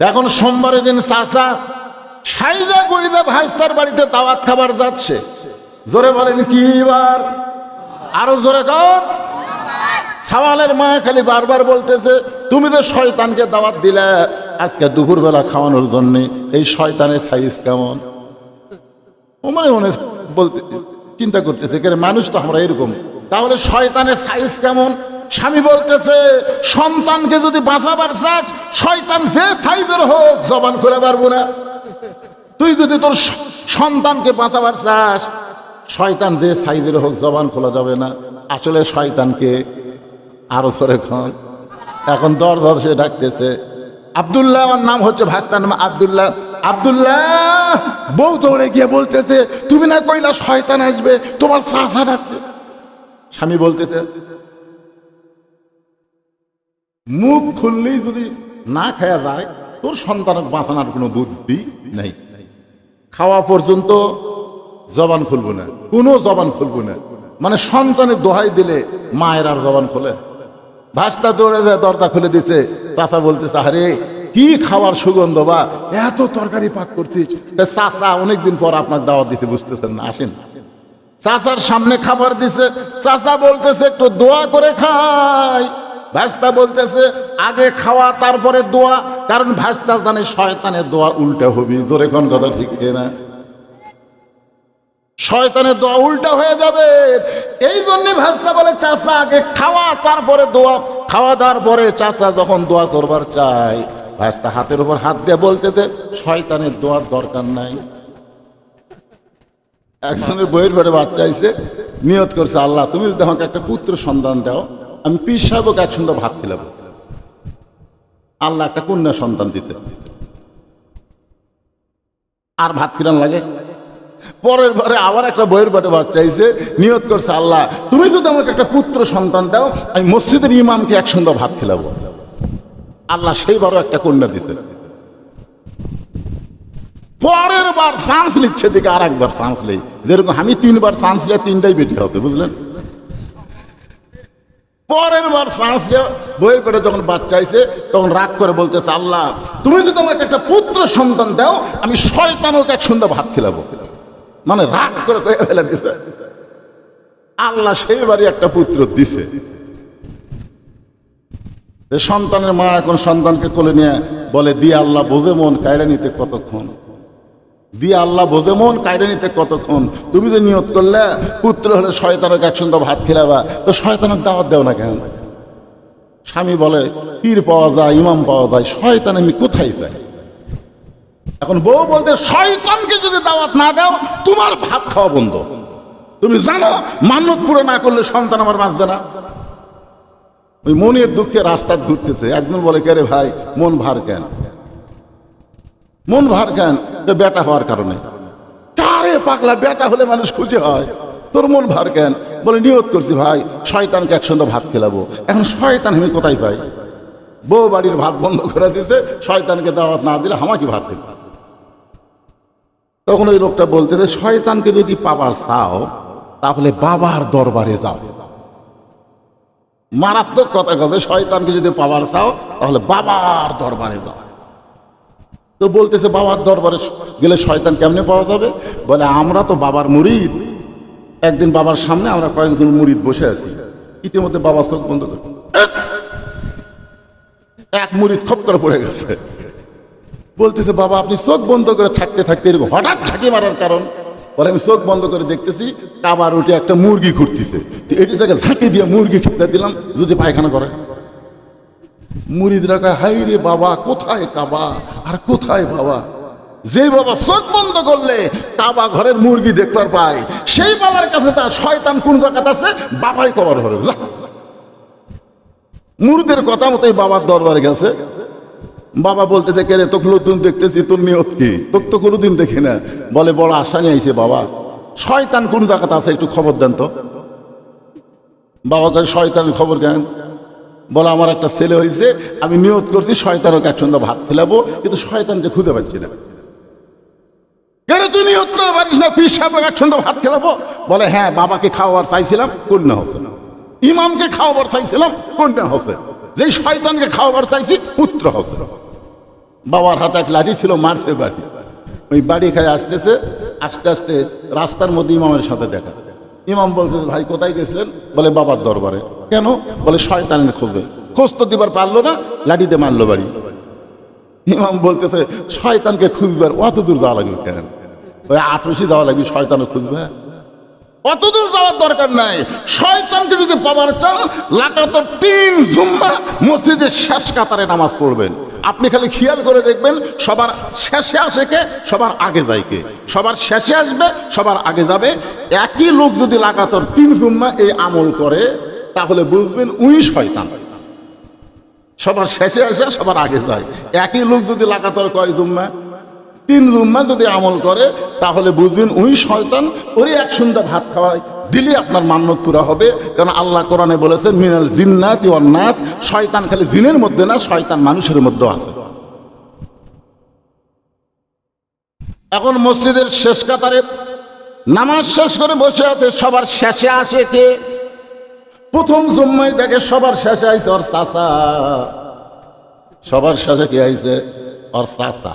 এখন সোমবারের দিন চাচা সাইজা গইদা ভাইস্তার বাড়িতে দাওয়াত খাবার যাচ্ছে। জোরে বলেন কি বার? আরও জোরে কর। সাওয়ালের মা খালি বারবার বলতেছে, তুমি তো শয়তানকে দাওয়াত দিলে, আজকে দুপুরবেলা খাওয়ানোর জন্য এই শয়তানের সাইজ কেমন? মনে মনে বলতে চিন্তা করতেছে মানুষ তো আমরা এরকম। তাহলে শয়তানের সাইজ কেমন? স্বামী বলতেছে, সন্তানকে যদি বাঁচাবার চাস, শয়তান যে সাইজের হোক, জবান করে পারব না। তুই যদি তোর সন্তানকে বাঁচাবার চাস, শয়তান যে সাইজের হোক, জবান খোলা যাবে না। আসলে শয়তানকে আরও ধরে খন এখন দর দর সে ডাকতেছে, আব্দুল্লাহ, আমার নাম হচ্ছে ভাস্তার নাম আব্দুল্লাহ। আব্দুল্লাহ! বউ দৌড়ে গিয়ে বলতেছে, তুমি না কইলা শয়তান আসবে? তোমার চাষা আছে স্বামী বলতেছে মুখ খুললেই যদি না খায়া যায়, তোর সন্তান বাঁচানোর কোনো বুদ্ধি নেই। খাওয়া পর্যন্ত জবান খুলবো না, কোনো জবান খুলবো না। মানে সন্তানের দোহাই দিলে মায়ের আর জবান খোলে। ভাস্তা দৌড়ে যায়, দরজা খুলে দিচ্ছে চাচা বলতেছে, আরে, কি খাওয়ার সুগন্ধ বা? এত তরকারি পাক করছিস। চাচা অনেকদিন পর আপনার দাওয়াত দিতে বুঝতেছেন না, আসেন। চাচার সামনে খাবার দিছে, চাচা বলতেছে, একটু দোয়া করে খাই। ভাস্তা বলতেছে, আগে খাওয়া, তারপরে দোয়া। কারণ ভাস্তা জানে শয়তানের দোয়া উল্টা হবি। জোরে কোন কথা ঠিক না? শয়তানের দোয়া উল্টা হয়ে যাবে। এই জন্যে ভাস্তা বলে, চাচা, আগে খাওয়া, তারপরে দোয়া। খাওয়া দাওয়ার পরে চাচা যখন দোয়া করবার চাই ভাস্তা হাতের উপর হাত দিয়ে বলতেছে, শয়তানের দোয়ার দরকার নাই। একজনের বইয়ের ঘরে বাচ্চা আইছে, নিয়ত করছে, আল্লাহ, তুমি যদি আমাকে একটা পুত্র সন্তান দাও আমি পীর সাহেবকে এক সুন্দর ভাত খেলাব। আল্লাহ একটা কন্যা সন্তান দিছে। আর ভাত কিরান লাগে? পরের বারে আবার একটা বইয়ের বাটে বাচ্চা চাইছে, নিয়ত করছে আল্লাহ, তুমি যদি আমাকে একটা পুত্র সন্তান দাও, আমি মসজিদের ইমামকে এক সুন্দর ভাত খেলাবো। আল্লাহ সেইবারও একটা কন্যা দিছে। পরের বার চান্স নিচ্ছে দিকে আর একবার চান্স নেই। যেরকম আমি তিনবার চান্স নিয়ে তিনটাই বেটি হবে বুঝলেন? পরের বার নিয়ে বইয়ের পেটে যখন বাচ্চা আইছে, তখন রাগ করে বলতেছে, আল্লাহ, তুমি যদি আমাকে একটা পুত্র সন্তান দাও, আমি শয়তানকে এক সুন্দর ভাত খেলাবো। মানে রাগ করে কয়ে ফেলে দিছে। আল্লাহ সেইবারই একটা পুত্র দিছে। সন্তানের মা এখন সন্তানকে কোলে নিয়ে বলে, দিয়ে আল্লাহ, বোঝে মন কায়রা নিতে কতক্ষণ? দিয়ে আল্লাহ বোঝে, মন কায়রা নিতে কতক্ষণ? তুমি যে নিয়ত করলে, পুত্র হলে শয়তানক এক সুন্দর ভাত খেলাবা, তো শয়তানক দাওয়াত দেও না কেন? স্বামী বলে, পীর পাওয়া যায়, ইমাম পাওয়া যায়, শয়তান আমি কোথায় পাই? এখন বউ বলতে, শয়তানকে যদি দাওয়াত না দাও, তোমার ভাত খাওয়া বন্ধ। তুমি জানো মান্যত পুরো না করলে সন্তান আমার বাঁচবে না। ওই মনের দুঃখে রাস্তা ঘুরতেছে। একজন বলে, কে রে ভাই, মন ভার কেন? মন ভার কেন? বেটা হওয়ার কারণে। কারে পাগলা বেটা হলে মানুষ খুশি হয়? তোর মন ভার কেন? বলে, নিয়ত করছি ভাই, শয়তানকে একসঙ্গে ভাত খেলাবো। এখন শয়তান আমি কোথায় পাই? বউ বাড়ির ভাত বন্ধ করে দিছে, শয়তানকে দাওয়াত না দিলে আমাকে ভাত দেবে। তখন ওই লোকটা বলতেছে শয়তানকে যদি পাবার চাও, তাহলে বাবার দরবারে যাও। মারাত্মক কথা কথা শয়তানকে যদি পাবার চাও, তাহলে বাবার দরবারে যাও। তো বলতেছে, বাবার দরবারে গেলে শয়তান কেমনে পাওয়া যাবে? বলে, আমরা তো বাবার মুরিদ। একদিন বাবার সামনে আমরা কয়েকজন মুরিদ বসে আছি। ইতিমধ্যে বাবা চোখ বন্ধ করে এক মুরিদ খপ করে পড়ে গেছে। বলতেছে, বাবা, আপনি চোখ বন্ধ করে থাকতে থাকতে এরকম হঠাৎ ঠাকি মারার কারণ? বলে, আমি চোখ বন্ধ করে দেখতেছি, কাবার উঠে একটা মুরগি ঘুরতেছে এটি থেকে ঝাঁকি দিয়ে মুরগি খেতে দিলাম, যদি পায়খানা করে। মুরিদরা কয় হাই রে বাবা, কোথায় কাবা? আর কোথায় বাবা? যে বাবা চোখ বন্ধ করলে কাবা ঘরের মুরগি দেখবার পায়। সেই বাবার কাছে তার শয়তান কোন জায়গাতে আছে? বাবাই কবার ঘরে। যা। মুরদের কথা মতোই বাবার দরবারে গেছে। বাবা বলতেছে, কে রে, তোকে নতুন দেখতেছি, তোর নিয়ত কি? তোর তো কোনোদিন দেখি না। বলে, বড় আশা নিয়ে আইছে বাবা। শয়তান কোন জায়গাতে আছে? একটু খবর দেন তো। বাবা শয়তানের খবর কেন? বলে, আমার একটা ছেলে হয়েছে আমি নিয়ত করছি শয়তানকে একসঙ্গে ভাত খেলাবো কিন্তু শয়তানকে খুঁজে পাচ্ছি না। কেন তুই নিয়ত করে পারিস না? পিস সাহেব একসঙ্গে ভাত খেলাবো বলে হ্যাঁ বাবাকে খাওয়াবার চাইছিলাম কন্যা হোসেন ইমামকে খাওয়াবার চাইছিলাম কন্যা হোসেন যেই শয়তানকে খাওয়াবার চাইছি, পুত্র হোসেন বাবার হাতে এক লাঠি ছিল, মারছে বাড়ি। ওই বাড়ি খায় আসতেছে, আস্তে আস্তে রাস্তার মধ্যে ইমামের সাথে দেখা। ইমাম বলছে, ভাই, কোথায় গেছিলেন? বলে, বাবার দরবারে। কেন? বলে, শয়তানের খোঁজে। খোঁজ তো দিবার পারল না, লাঠিতে মারলো বাড়ি। ইমাম বলতেছে, শয়তানকে খুঁজবার অত দূর যাওয়া লাগবে কেন? ওই আটরশি যাওয়া লাগবে, শয়তানও খুঁজবে। অত দূর যাওয়ার দরকার নাই। শয়তানকে যদি পাবার চান লাগাতার তিন জুম্মা মসজিদের শেষ কাতারে নামাজ পড়বেন। আপনি খালি খেয়াল করে দেখবেন, সবার শেষে আসে কে? সবার আগে যায় কে? সবার শেষে আসবে, সবার আগে যাবে। একই লোক যদি লাগাতার তিন জুম্মা এই আমল করে তাহলে বুঝবেন উই শয়তান। সবার শেষে আসে সবার আগে যায়। একই লোক যদি লাগাতার কয় জুম্মা, তিন জুম্মা যদি আমল করে, তাহলে বুঝবেন ওই শয়তান। ওরই এক সুন্দর ভাত খাওয়ায়। দিলে আপনার মান্যত পুরা হবে। কারণ আল্লাহ কোরআনে বলেছেন, মিনাল জিন্নাত নাস। শয়তান খালি জিনের মধ্যে না, শয়তান মানুষের মধ্যে আছে। এখন মসজিদের শেষ কাতারে নামাজ শেষ করে বসে আছে। সবার শেষে আসে কে? প্রথম জুম্মায় দেখে সবার শেষে আইছে ওর চাষা সবার শেষে কে আইছে? ওর চাষা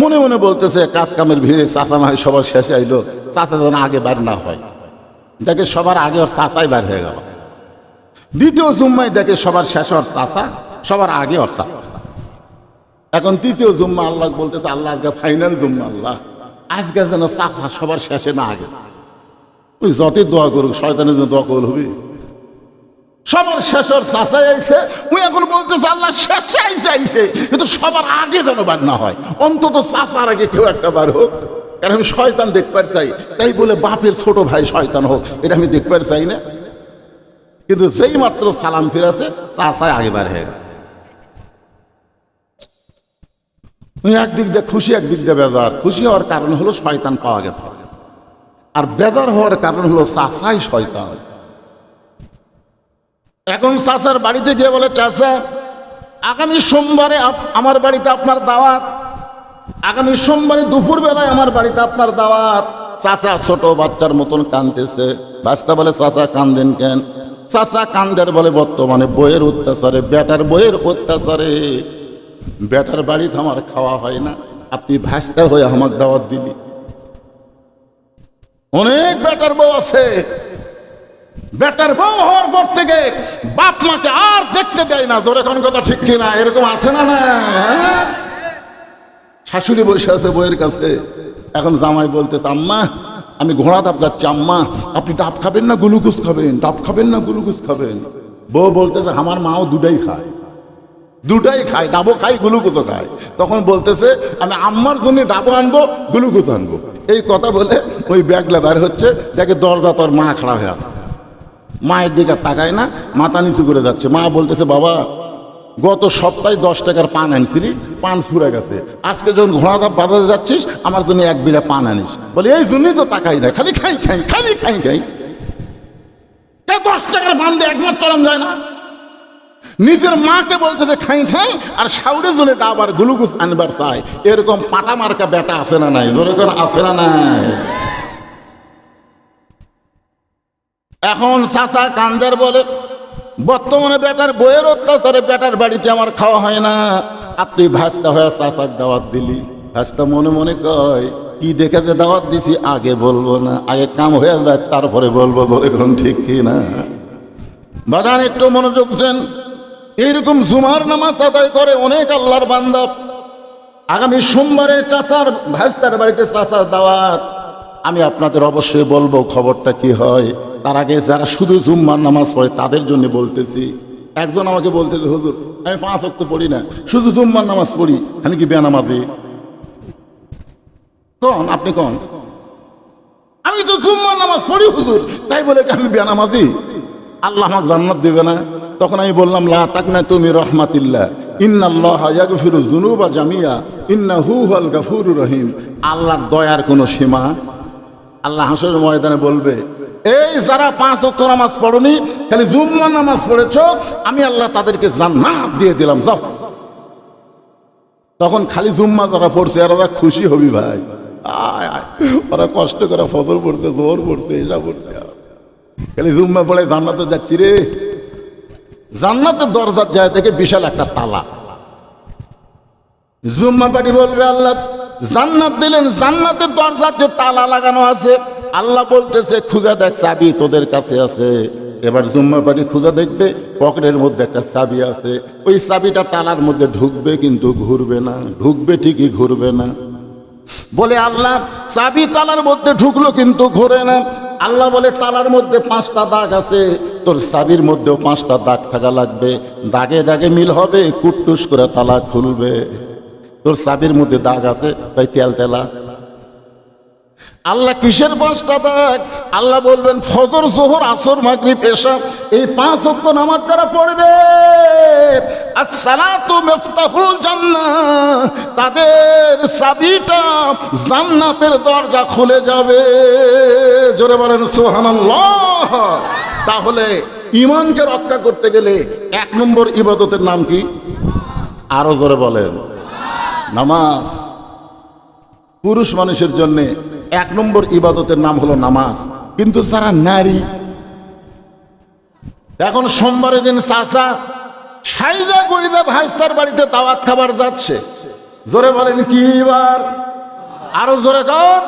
মনে মনে বলতেছে, কাজ কামের ভিড়ে চাষা না হয় সবার শেষে আইলো। চাষা যেন আগে বার না হয়। দেখে সবার আগে ওর চাষাই বার হয়ে গেল। দ্বিতীয় জুম্মাই দেখে সবার শেষে ওর চাষা সবার আগে ওর চাষা এখন তৃতীয় জুম্মা আল্লাহ বলতেছে, আল্লাহ আজকে ফাইনাল জুম্মা আল্লাহ। আজকে যেন চাষা সবার শেষে না আগে। ওই যতই দোয়া করুক, শয়তানের জন্য দোয়া কবুল হবে। সবার শেষর চাষাই আইসে ওই এখন বলতেছে, আল্লাহ শেষে আইসে আইসে কিন্তু সবার আগে যেন বার না হয়, অন্তত চাষার আগে কেউ একটা বার হোক। কারণ আমি শয়তান দেখবার চাই তাই বলে বাপের ছোট ভাই শয়তান হোক, এটা আমি দেখবার চাই না। কিন্তু যেই মাত্র সালাম ফিরাছে চাষায় আগে বার হয়ে গেছে একদিক দিয়ে খুশি, একদিক দিয়ে বেজার। খুশি হওয়ার কারণ হলো শয়তান পাওয়া গেছে। আর বেজার হওয়ার কারণ হলো চাষাই শয়তান। এখন চাচার বাড়িতে গিয়ে বলে, চাচা, আগামী সোমবারে আমার বাড়িতে আপনার দাওয়াত। আগামী সোমবারে দুপুর বেলায় আমার বাড়িতে আপনার দাওয়াত। চাচা ছোট বাচ্চার মতন কানতেছে বাচ্চা বলে, চাচা, কান্দেন কেন? চাচা কান্দের বলে, বর্তমানে বইয়ের অত্যাচারে, বেটার বইয়ের অত্যাচারে। বেটার বাড়িতে আমার খাওয়া হয় না। আপনি ভাস্তা হয়ে আমার দাওয়াত দিবি অনেক বেটার বউ আছে। বেটার বউ হওয়ার পর থেকে বাপ মাকে আর দেখতে দেয় না। তোর এখন কথা ঠিক কিনা? এরকম আছে না না? শাশুড়ি বসে আছে বইয়ের কাছে। এখন জামাই বলতেছে, আম্মা, আমি ঘোড়া ডাব যাচ্ছি আম্মা। আপনি ডাব খাবেন না, গ্লুকোজ খাবেন? ডাব খাবেন না, গ্লুকোজ খাবেন? বউ বলতেছে, আমার মাও দুটাই খায়। দুটাই খায় ডাবো খাই গ্লুকোজও খায়। তখন বলতেছে, আমি আম্মার জন্য ডাবও আনব গ্লুকোজ আনব। এই কথা বলে ওই ব্যাগলা বের হচ্ছে, দেখে দরজা তোর মা খাড়া হয়ে আছে। মায়ের দিকে তাকায় না, মাথা নিচু করে যাচ্ছে। মা বলতেছে, বাবা, গত সপ্তাহে দশ টাকার পান আনছিলি, পান ফুরে গেছে। আজকে যখন ঘোড়াধাপ বাজারে যাচ্ছিস, আমার জন্য এক বিড়া পান আনিস। বলে, এই জন্যই তো তাকাই না, খালি খাই খাই, খালি খাই খাই। দশ টাকার পান দিয়ে একবার চরম যায় না? নিজের মাকে বলতেছে খাই খাই, আর সাউরে জন্য আবার গ্লুকোজ আনবার চাই এরকম পাটা মার্কা বেটা আছে না নাই? জোরে করে আছে না নাই? এখন চাচা কান্দার বলে, বর্তমানে বেটার বইয়ের অত্যাচারে বেটার বাড়িতে আমার খাওয়া হয় না। আপনি ভাস্তা হয়ে চাচাক দাওয়াত দিলি। ভাস্তা মনে মনে কয়, কি দেখে যে দাওয়াত দিছি আগে বলব না, আগে কাম হয়ে যায়, তারপরে বলব ধরে কোন, ঠিক কি না? বাগান একটু মনোযোগ দেন। এইরকম জুমার নামাজ আদায় করে অনেক আল্লাহর বান্দব আগামী সোমবারে চাচার ভাস্তার বাড়িতে চাচার দাওয়াত। আমি আপনাদের অবশ্যই বলব, খবরটা কি হয়? তার আগে যারা শুধু জুম্মার নামাজ পড়ে, তাদের জন্য বলতেছি। একজন আমাকে বলতেছে, হুজুর, আমি পাঁচ অক্ট পড়ি না, শুধু জুম্মার নামাজ পড়ি, আমি কি বেনামাজি? কন, আপনি কন? আমি তো জুম্মার নামাজ পড়ি, হুজুর। তাই বলে আমি বেনামাজি? আল্লাহ আমাকে জান্নাত দেবে না। তখন আমি বললাম, লা তাক না তুমি রহমাতিল্লাহ। ইন্নাল্লাহ ইয়াগফিরু যুনুবা জামিয়া। ইন্নাহু হুয়াল গাফুরুর রহিম। আল্লাহর দয়ার কোনো সীমা? আল্লাহ হাসরের ময়দানে বলবে, এই যারা পাঁচ ওয়াক্ত নামাজ পড়নি, খালি জুম্মা নামাজ পড়েছ, আমি আল্লাহ তাদেরকে জান্নাত দিয়ে দিলাম, যাও। তখন খালি জুম্মা যারা পড়ছে, এরা খুশি হবি ভাই। আয় আয়। ওরা কষ্ট করে ফজর পড়ছে জোর পড়ছে, এসা পড়ছে। জুম্মা পড়ে জান্নাতে যাচ্ছি রে। জান্নাতের দরজার যায় থেকে বিশাল একটা তালা। জুম্মা পাটি বলবে, আল্লাহ, জান্নাত দিলেন, জান্নাতের দরজার যে তালা লাগানো আছে, আল্লাহ বলতেছে, খুঁজে দেখ, চাবি তোদের কাছে আছে। এবার জুম্মা পাটি খুঁজে দেখবে, পকেটের মধ্যে একটা চাবি আছে। ওই চাবিটা তালার মধ্যে ঢুকবে কিন্তু ঘুরবে না, ঢুকবে ঠিকই ঘুরবে না। বলে, আল্লাহ, চাবি তালার মধ্যে ঢুকলো কিন্তু ঘোরে না। আল্লাহ বলে তালার মধ্যে পাঁচটা দাগ আছে, তোর সাবির মধ্যেও পাঁচটা দাগ থাকা লাগবে। দাগে দাগে মিল হবে কুটটুস করে তালা খুলবে। তোর সাবির মধ্যে দাগ আছে, তাই তেল তেলা। আল্লাহ কিসের পাঁচটা দাগ আল্লাহ বলবেন, ফজর, জোহর, আসর, মাগরিব এসা এই পাঁচ অক্ট নামাজ যারা পড়বে তাদের চাবিটা জান্নাতের দরজা খুলে যাবে। জোরে বলেন, সুবহানাল্লাহ। তাহলে ইমানকে রক্ষা করতে গেলে এক নম্বর ইবাদতের নাম কি? আরও জোরে বলেন। নামাজ। পুরুষ মানুষের জন্য এক নম্বর ইবাদতের নাম হলো নামাজ। কিন্তু যারা নারী, এখন সোমবারের দিন চাচা সাইজা গইদা ভাইস্তার বাড়িতে দাওয়াত খাবার যাচ্ছে। জোরে বলেন, কি এবার আরও জোরে কর।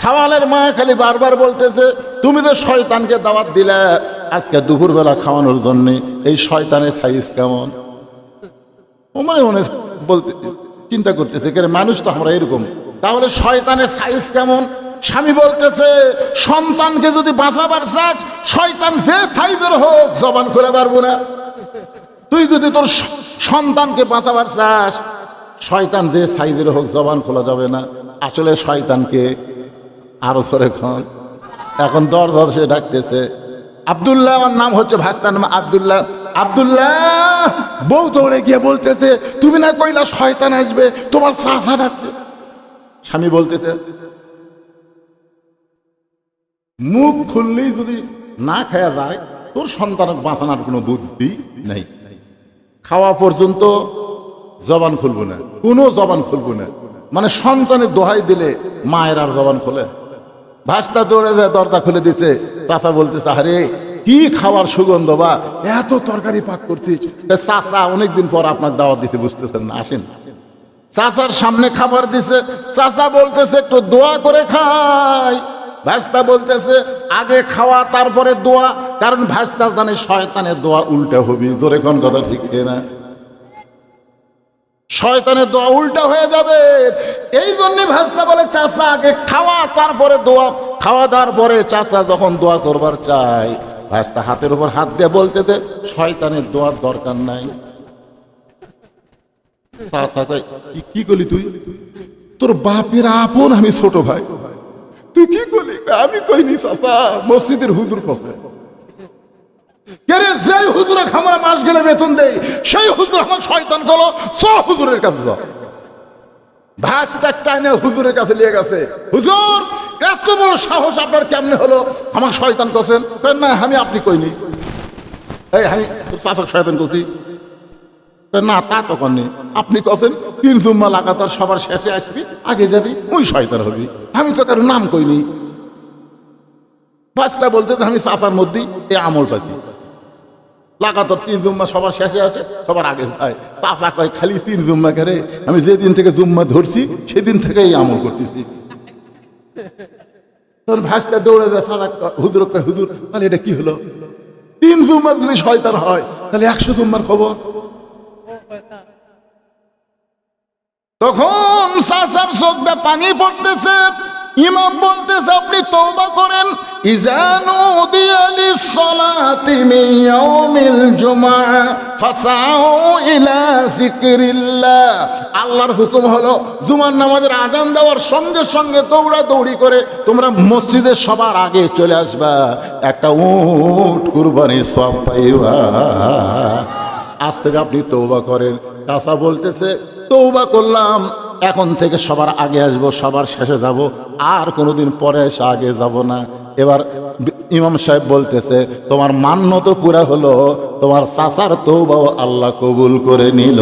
সাওয়ালের মা খালি বারবার বলতেছে, তুমি তো শয়তানকে দাওয়াত দিলে, আজকে দুপুরবেলা খাওয়ানোর জন্য, এই শয়তানের সাইজ কেমন? ও মানে মনে বলতে চিন্তা করতেছে কেন মানুষ তো আমরা এরকম। তাহলে শয়তানের সাইজ কেমন? স্বামী বলতেছে, সন্তানকে যদি বাঁচাবার চাস, শয়তান যে সাইজের হোক, জবান করে পারব না। তুই যদি তোর সন্তানকে বাঁচাবার চাস, শয়তান যে সাইজের হোক, জবান খোলা যাবে না। আসলে শয়তানকে আরও ধরে খন এখন দর দর সে ডাকতেছে, আব্দুল্লাহ, আমার নাম হচ্ছে ভাস্তার নাম আবদুল্লাহ। আব্দুল্লাহ, বউ দৌড়ে গিয়ে বলতেছে, তুমি না কইলা শয়তান আসবে? তোমার চাষা ডাকছে। স্বামী বলতেছে, মুখ খুললেই যদি না খায়া যায়, তোর সন্তান বাঁচানোর কোনো বুদ্ধি নেই। খাওয়া পর্যন্ত জবান খুলবো না, কোনো জবান খুলবো না। মানে সন্তানের দোহাই দিলে মায়ের আর জবান খোলে। ভাস্তা দৌড়ে যায়, দরজা খুলে দিছে, চাচা বলতেছে, আরে, কি খাওয়ার সুগন্ধ বা? এত তরকারি পাক করছিস। চাচা অনেকদিন পর আপনার দাওয়াত দিতে বুঝতেছেন না, আসেন। চাচার সামনে খাবার দিছে, চাচা বলতেছে, একটু দোয়া করে খাই। ভাস্তা বলতেছে, আগে খাওয়া, তারপরে দোয়া। কারণ ভাস্তা জানে শয়তানের দোয়া উল্টা হবি। জোরে কোন কথা ঠিক না? শয়তানের দোয়া উল্টা হয়ে যাবে। এই জন্য ভাস্তা বলে, চাচা, আগে খাওয়া, তারপরে দোয়া। খাওয়া দাওয়ার পরে চাচা যখন দোয়া করবার চাই ভাস্তা হাতের উপর হাত দিয়ে বলতেছে, শয়তানের দোয়ার দরকার নাই। "কি- করলি তুই? তোর বাপের আপন আমি ছোট ভাই। তুই কি করলি? আমি কইনি মসজিদের হুজুর হুজুরের কাছে নিয়ে গেছে। হুজুর, এত বড় সাহস আপনার কেমনে হলো? আমার শয়তান করছেন? না, আমি আপনি কইনি। আমি শয়তান করছি। না, তা তখন নেই। আপনি কছেন, তিন জুম্মা লাগাতার সবার শেষে আসবি, আগে যাবি ওই শয়তান হবি। আমি তো কারও নাম কইনি পাঁচটা বলতে আমি চাচার মধ্যেই এই আমল পাচ্ছি লাগাতার তিন জুম্মা সবার শেষে আসে, সবার আগে যায়। চাচা কয়, খালি তিন জুম্মা করে আমি যেদিন থেকে জুম্মা ধরছি, সেদিন থেকে এই আমল করতেছি। তোর ভাসটা দৌড়ে যায় সাদা হুজুর কয়, হুজুর, তাহলে এটা কি হলো? তিন জুম্মা যদি শয়তান হয়, তাহলে একশো জুম্মার খবর। তখন সাসার চোখটা পানি পড়তেছে। ইমাম বলতেছে, আপনি তওবা করেন। ইজানু দিয়ালিস সালাতি ফাসাউ ইলা আল্লাহর হুকুম হলো, জুমার নামাজের আজান দেওয়ার সঙ্গে সঙ্গে দৌড়া দৌড়ি করে তোমরা মসজিদে সবার আগে চলে আসবা। একটা উট কুরবানি সব পাইবা। আজ থেকে আপনি তৌবা করেন। কাসা বলতেছে তৌবা করলাম, এখন থেকে সবার আগে আসব, সবার শেষে যাব, আর কোনোদিন পরে এসে আগে যাব না। এবার ইমাম সাহেব বলতেছে, তোমার মান্য তো পুরা হলো, তোমার চাচার তৌবাও আল্লাহ কবুল করে নিল।